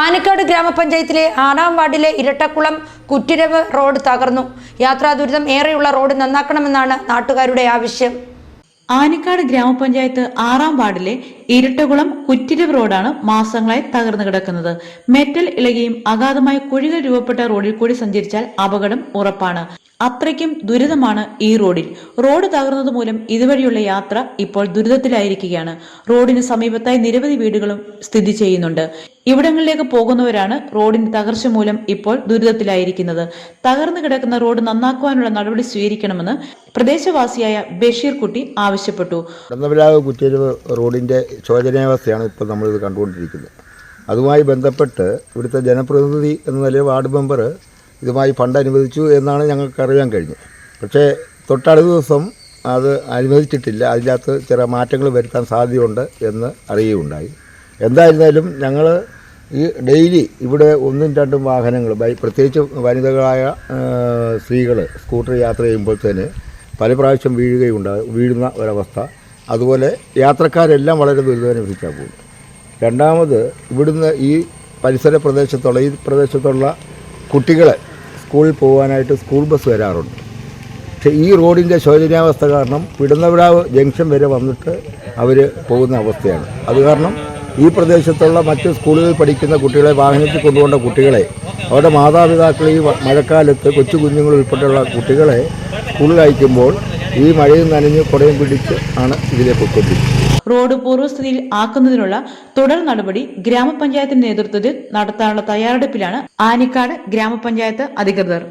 ആനിക്കാട് ഗ്രാമപഞ്ചായത്തിലെ ആറാം വാർഡിലെ ഇരട്ടക്കുളം കുറ്റിരവ് റോഡ് തകർന്നു. യാത്രാ ദുരിതം ഏറെയുള്ള റോഡ് നന്നാക്കണമെന്നാണ് നാട്ടുകാരുടെ ആവശ്യം. ആനക്കാട് ഗ്രാമപഞ്ചായത്ത് ആറാം വാർഡിലെ ഇരട്ടകുളം കുറ്റിരവ് റോഡാണ് മാസങ്ങളായി തകർന്നു കിടക്കുന്നത്. മെറ്റൽ ഇളകിയും അഗാധമായ കുഴികൾ രൂപപ്പെട്ട റോഡിൽ കൂടി സഞ്ചരിച്ചാൽ അപകടം ഉറപ്പാണ്. അത്രയ്ക്കും ദുരിതമാണ് ഈ റോഡിൽ. റോഡ് തകർന്നതുമൂലം ഇതുവഴിയുള്ള യാത്ര ഇപ്പോൾ ദുരിതത്തിലായിരിക്കുകയാണ്. റോഡിന് സമീപത്തായി നിരവധി വീടുകളും സ്ഥിതി ചെയ്യുന്നുണ്ട്. ഇവിടങ്ങളിലേക്ക് പോകുന്നവരാണ് റോഡിന്റെ തകർച്ച മൂലം ഇപ്പോൾ ദുരിതത്തിലായിരിക്കുന്നത്. തകർന്നു കിടക്കുന്ന റോഡ് നന്നാക്കുവാനുള്ള നടപടി സ്വീകരിക്കണമെന്ന് പ്രദേശവാസിയായ ബഷീർ കുട്ടി ആവശ്യപ്പെട്ടു. കടന്നവരാവ് കുറ്റിയരുവ് റോഡിന്റെ ശോചനീയാവസ്ഥയാണ് ഇപ്പോൾ നമ്മൾ ഇത് കണ്ടുകൊണ്ടിരിക്കുന്നത്. അതുമായി ബന്ധപ്പെട്ട് ഇവിടുത്തെ ജനപ്രതിനിധി എന്ന നിലയിൽ വാർഡ് മെമ്പർ ഇതുമായി ഫണ്ട് അനുവദിച്ചു എന്നാണ് ഞങ്ങൾക്ക് അറിയാൻ കഴിഞ്ഞത്. പക്ഷേ തൊട്ടടുത്ത ദിവസം അത് അനുവദിച്ചിട്ടില്ല. അതിനകത്ത് ചില മാറ്റങ്ങൾ വരുത്താൻ സാധ്യതയുണ്ട് എന്ന് അറിയുകയുണ്ടായി. എന്തായിരുന്നാലും ഞങ്ങൾ ഈ ഡെയിലി ഇവിടെ ഒന്നും രണ്ടും വാഹനങ്ങൾ പ്രത്യേകിച്ച് വനിതകളായ സ്ത്രീകൾ സ്കൂട്ടർ യാത്ര ചെയ്യുമ്പോഴത്തേന് പല പ്രാവശ്യം വീഴുകയുണ്ടാകും വീഴുന്ന ഒരവസ്ഥ. അതുപോലെ യാത്രക്കാരെല്ലാം വളരെ ദുരിതമനുഭവിച്ചാൽ പോകും രണ്ടാമത് ഇവിടുന്ന് ഈ പരിസര പ്രദേശത്തുള്ള ഈ പ്രദേശത്തുള്ള കുട്ടികളെ സ്കൂളിൽ പോകാനായിട്ട് സ്കൂൾ ബസ് വരാറുണ്ട്. പക്ഷേ ഈ റോഡിന്റെ ശോചനീയാവസ്ഥ കാരണം വിടുന്നവിടാവ് ജംഗ്ഷൻ വരെ വന്നിട്ട് അവർ പോകുന്ന അവസ്ഥയാണ്. അത് കാരണം ഈ പ്രദേശത്തുള്ള മറ്റ് സ്കൂളുകളിൽ പഠിക്കുന്ന കുട്ടികളെ വാഹനത്തിൽ കൊണ്ടുപോകേണ്ട കുട്ടികളെ അവരുടെ മാതാപിതാക്കൾ ഈ മഴക്കാലത്ത് കൊച്ചു കുഞ്ഞുങ്ങൾ ഉൾപ്പെടെയുള്ള കുട്ടികളെ സ്കൂളിൽ അയക്കുമ്പോൾ ഈ മഴയും നനഞ്ഞ് കുടയും പിടിച്ച് ആണ് ഇതിലെ പൊയ്ക്കൊണ്ടിരിക്കുന്നത്. റോഡ് പൂർവസ്ഥിതിയിൽ ആക്കുന്നതിനുള്ള തുടർ നടപടി ഗ്രാമപഞ്ചായത്തിന്റെ നേതൃത്വത്തിൽ നടത്താനുള്ള തയ്യാറെടുപ്പിലാണ് ആനിക്കാട് ഗ്രാമപഞ്ചായത്ത് അധികൃതർ.